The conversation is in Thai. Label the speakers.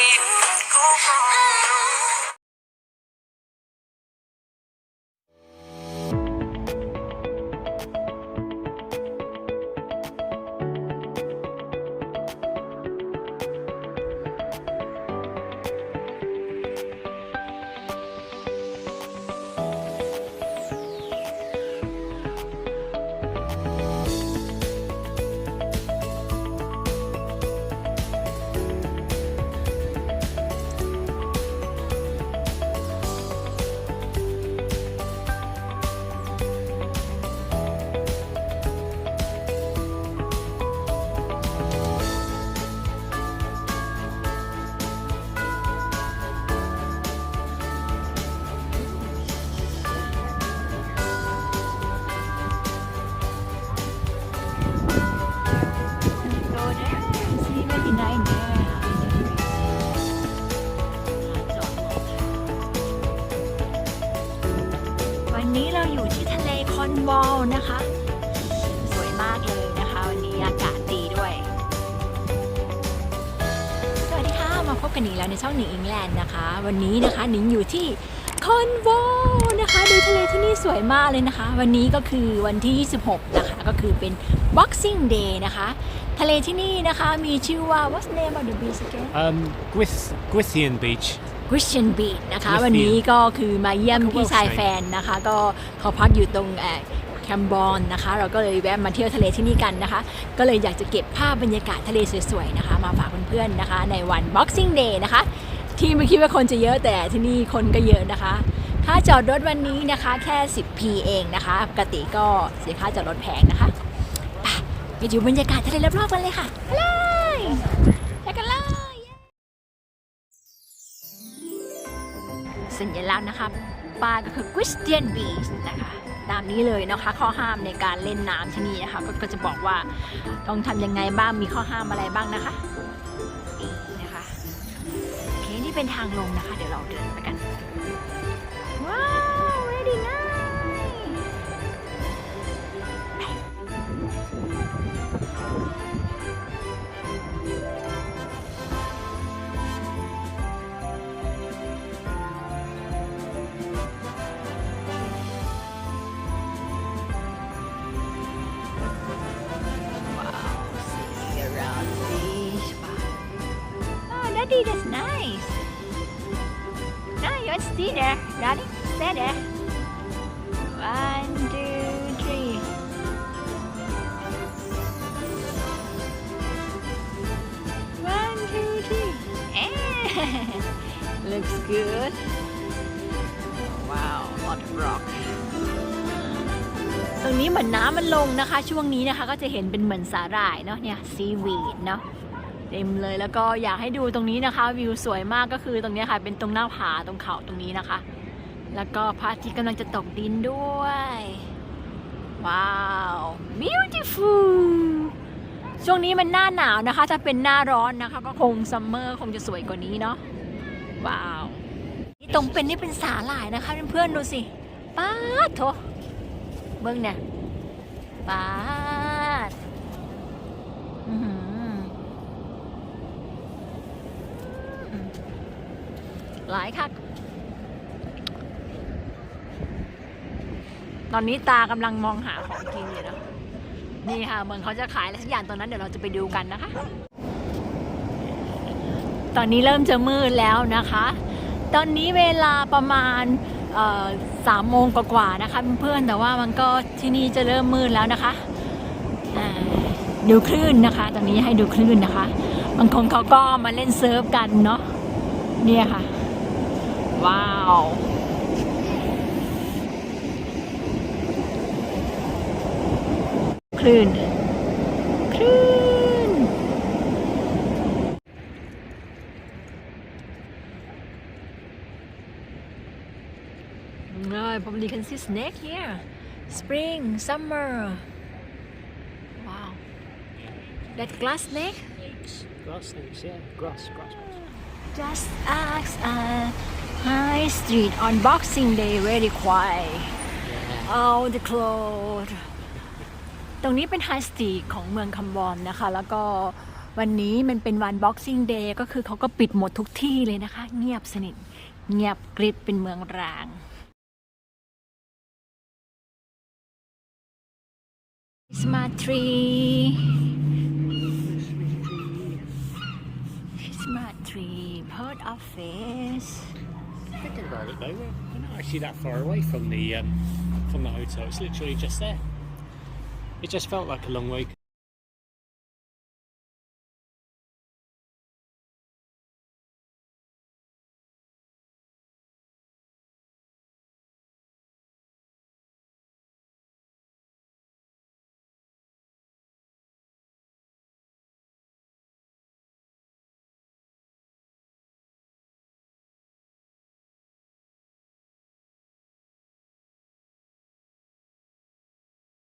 Speaker 1: need
Speaker 2: นนี้เราอยู่ที่ทะเลคอนวอลนะคะ สวยมากเลยนะคะ วันนี้อากาศดีด้วย สวัสดีค่ะ มาพบกันอีกแล้วในช่องหนิงอิงแลนด์นะคะ วันนี้นะคะหนิงอยู่ที่คอนวอลนะคะดูทะเลที่นี่สวยมากเลยนะคะ วันนี้ก็คือวันที่ 26 นะคะ ก็คือเป็น Boxing Day นะคะ ทะเลที่นี่นะคะมีชื่อว่า What's name of the beach again
Speaker 3: Um, Gwith, Gwithian Beach.
Speaker 2: Christian Beach นะคะ
Speaker 3: Christian
Speaker 2: วันนี้ก็คือมาเยี่ยม
Speaker 3: Like a
Speaker 2: พี่
Speaker 3: Welsh
Speaker 2: ชาย
Speaker 3: name
Speaker 2: แฟนนะคะ ก็เขาพักอยู่ตรงแคมบอนนะคะ เราก็เลยแวะมาเที่ยวทะเลที่นี่กันนะคะ ก็เลยอยากจะเก็บภาพบรรยากาศทะเลสวยๆนะคะ มาฝากเพื่อนๆนะคะ ในวัน Boxing Day นะคะ ที่ไม่คิดว่าคนจะเยอะแต่ที่นี่คนก็เยอะนะคะ ค่าจอดรถวันนี้นะคะแค่ 10p เองนะคะปกติก็เสียค่าจอดรถแพงนะคะ ไปไปดูบรรยากาศทะเลรอบๆกันเลยค่ะไปเลยไปกันเลย สัญลักษณ์นะคะป้ายก็คือ Christian Beach นะคะตามนี้เลยนะคะ ข้อห้ามในการเล่นน้ำที่นี่นะคะก็ก็จะบอกว่าต้องทำยังไงบ้างมีข้อห้ามอะไรบ้างนะคะนี่นะคะโอเคนี่เป็นทางลงนะคะ เดี๋ยวเราเดินไปกันว้าว very nice Oh, Daddy, that's nice. Now you want to stay there, Daddy. Stay there. One, two, three. One, two, three. Eh, Looks good. Wow, lot of rock. ตรงนี้เหมือนน้ำมันลงนะคะ ช่วงนี้นะคะก็จะเห็นเป็นเหมือนสาหร่ายเนาะเนี่ยซีวีดเนาะ เต็มเลย แล้วก็อยากให้ดูตรงนี้นะคะ วิวสวยมากก็คือตรงนี้ค่ะ เป็นตรงหน้าผาตรงเขาตรงนี้นะคะ แล้วก็พระอาทิตย์กำลังจะตกดินด้วย ว้าว beautiful ช่วงนี้มันหน้าหนาวนะคะ ถ้าเป็นหน้าร้อนนะคะ ก็คงซัมเมอร์คงจะสวยกว่านี้เนาะว้าวนี่ตรงเป็นนี่เป็นสาหร่ายนะคะเพื่อนๆดูสิป้าโถเบิ้งเนี่ยป้าดอื้อหือ หลายคักตอนนี้ตากำลังมองหาของกินอยู่นะนี่ค่ะเหมือนเขาจะขายอะไรสักอย่างตรงนั้นเดี๋ยวเราจะไปดูกันนะคะ ตอนนี้เริ่มจะมืดแล้วนะคะ ตอนนี้เวลาประมาณสามโมงกว่าๆนะคะเพื่อนแต่ว่ามันก็ที่นี่จะเริ่มมืดแล้วนะคะดูคลื่นนะคะ ตอนนี้ให้ดูคลื่นนะคะ บางคนเขาก็มาเล่นเซิร์ฟกันเนาะเนี่ยค่ะ ว้าว คลื่น คลื่น No, probably can see snake here. Spring, summer. Wow. That glass snake?
Speaker 3: Grass snakes, yeah. Grass, grass.
Speaker 2: Just ask uh, High Street on Boxing Day very quiet. All the clothes. ตรงนี้เป็นไฮสตรีทของเมืองคัมบอนนะคะ แล้วก็วันนี้มันเป็นวัน Boxing Day ก็คือเขาก็ปิดหมดทุกที่เลยนะคะ เงียบสนิท เงียบกริบเป็นเมืองร้าง Smart Tree Smart Tree Port Office
Speaker 3: Thinking about it though, we're not actually that far away from the um, from the hotel. It's literally just there. It just felt like a long way